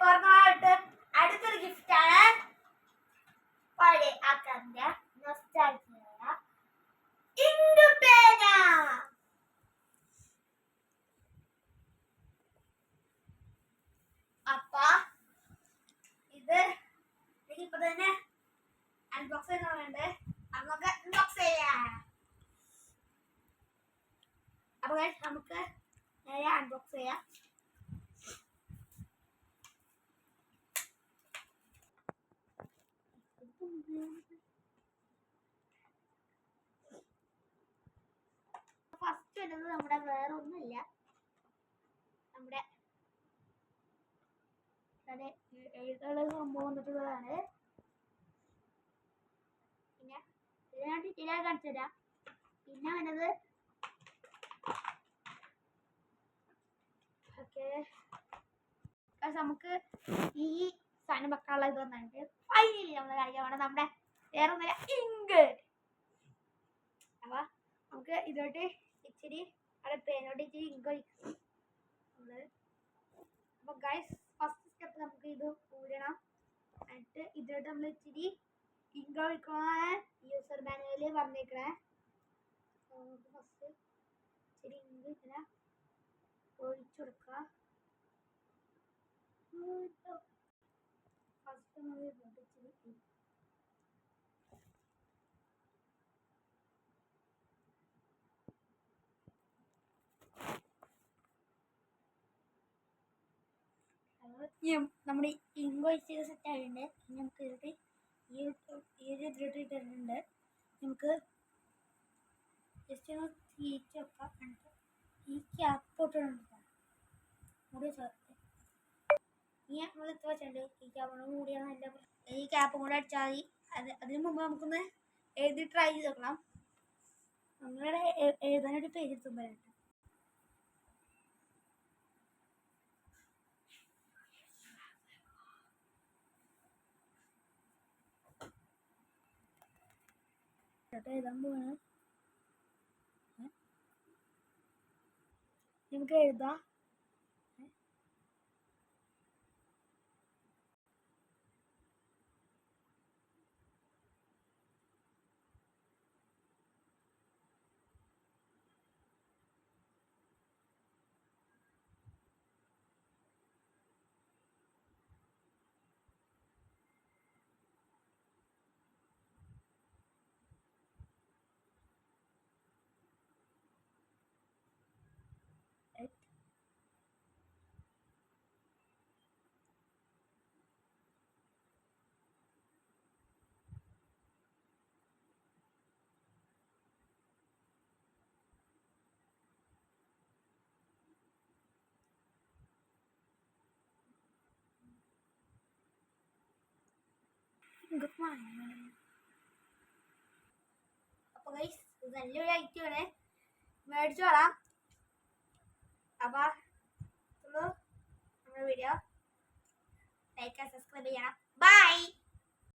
പിറന്നാളായിട്ട് അടുത്തൊരു ഗിഫ്റ്റ് ആണ്. പഴയ ആക്കാന്റെ നൊസ്റ്റാൾജിയ ഇങ്ക് പേന. അപ്പ ഇത് എനിക്കിപ്പോ തന്നെ അൺബോക്സ് ചെയ്യുന്നുണ്ട് നമുക്ക് അൺബോക്സ് ചെയ്യാം. അപ്പൊ നമുക്ക് നേരെ അൺബോക്സ് ചെയ്യാം. ഫസ്റ്റ് വരുന്നത് നമ്മുടെ വേറെ ഒന്നുമില്ല. നമ്മുടെ അതെ എഴുതുള്ള സംഭവം വന്നിട്ടുള്ളതാണ്. പിന്നെ ഇതിനായിട്ട് ചില കാണിച്ചു തരാം. പിന്നെ വരുന്നത് ഓക്കെ നമുക്ക് ഈ സാധനം വെക്കാനുള്ള ഇത് വന്നിട്ട് ഫൈനലി നമ്മൾ കാണിക്കാൻ വേണം നമ്മുടെ വേറെ ഒന്നല്ല ഇങ്ക് അപ്പൊ നമുക്ക് ഇതോട്ട് ഇച്ചിരി അവിടെ പേനോട്ട് ഇച്ചിരി ഇങ്ക് അപ്പൊ ഗൈസ് ഫസ്റ്റ് സ്റ്റെപ്പ് നമുക്ക് ഇത് കൂടണം എന്നിട്ട് ഇതിലോട്ട് നമ്മൾ ഇച്ചിരി ഇങ്ക് ഒഴിക്കണ യൂസർ മാനുവലിൽ പറഞ്ഞേക്കണേ. ഫസ്റ്റ് ഇച്ചിരി ഇങ്ക് ഇങ്ങനെ ഒഴിച്ചു കൊടുക്കുക നമ്മുടെ ഇൻവോയിസ് ആയിട്ടുണ്ട്. നമുക്ക് ഇതിലോട്ട് ഈ ഇതിലോട്ട് ഇട്ടിട്ടുണ്ട് നമുക്ക് ജസ്റ്റ് ഒന്ന് എന്നിട്ട് ഈ ക്യാപ്പ് ഇട്ടിട്ടുണ്ട് മുടി ഇനി നമ്മൾ ഇത്ര വെച്ചിട്ടുണ്ട് ഈ ക്യാപ്പും കൂടിയാണ് നല്ല ഈ ക്യാപ്പും കൂടെ അടിച്ചാൽ മതി. അത് അതിന് മുമ്പ് നമുക്കൊന്ന് എഴുതി ട്രൈ ചെയ്ത് നോക്കണം. നമ്മളുടെ എ- എഴുതാനൊരു എഴുതാൻ പോവാണ്. നമുക്ക് എഴുതാം. അപ്പോൾ ഗൈസ് ഇത് നല്ലൊരു ഐറ്റമാണ് മേടിച്ചു വേണം അപ്പോൾ നമ്മുടെ വീഡിയോ ലൈക്ക് സബ്സ്ക്രൈബ് ചെയ്യണം ബൈ